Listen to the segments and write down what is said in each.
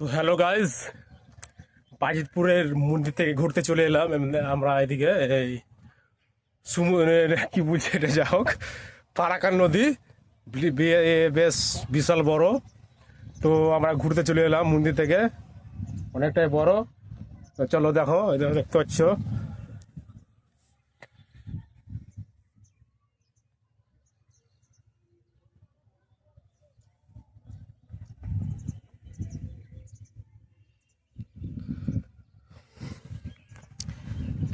তো hello guys বাজিতপুরের মন্দির থেকে ঘুরতে চলে এলাম। আমরা এদিকে এই সুমু কি বলছে এটা, যা হোক পারাকান নদী বেশ বিশাল বড়। তো আমরা ঘুরতে চলে এলাম মন্দির থেকে, অনেকটাই বড়। তো চলো দেখো দেখতে পাচ্ছ।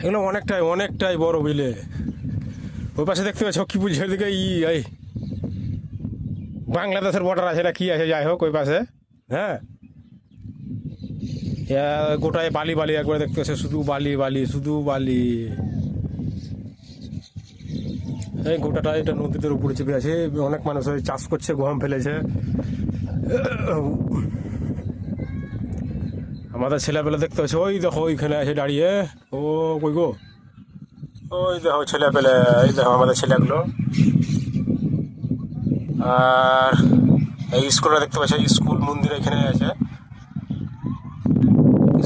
এগুলো অনেকটাই অনেকটাই বড় বিলে। ওই পাশে দেখতে পাচ্ছ কি বুঝছে ওইদিকে ই, এই, বাংলাদেশের বর্ডার আছে না কি আছে, যাই হোক, ওই পাশে। হ্যাঁ। গোটায় বালি বালি একবার দেখতে পাচ্ছে, শুধু বালি বালি, শুধু বালি। এই গোটাটা এটা নদীদের উপরে চেপে আছে, অনেক মানুষ চাষ করছে, গম ফেলেছে। আমাদের ছেলেবেলা দেখতে পাচ্ছে, ওই দেখো ওইখানে আছে দাঁড়িয়ে। ও, কই গো? ওই দেখো ছেলে পেলে এই দেখো আমাদের ছেলেগুলো। আর এই স্কুলটা দেখতে পাচ্ছি স্কুল মন্দির এখানে আছে।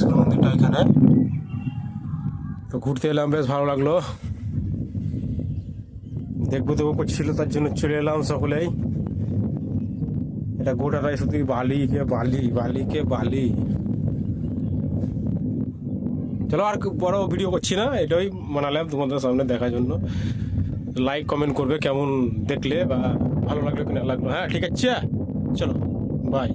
স্কুল মন্দিরটা এখানে। তো ঘুরতে এলাম, বেশ ভালো লাগল। দেখব দেখব করছিল, তার জন্য চলে এলাম সকলেই। এটা গোটাটাই শুধু বালি কে বালি বালি কে বালি। চলো আর বড় ভিডিও করছি না, এটাই বানালাম তোমাদের সামনে দেখার জন্য। লাইক কমেন্ট করবে কেমন দেখলে বা ভালো লাগল কি না লাগল। হ্যাঁ ঠিক আছে, চলো বাই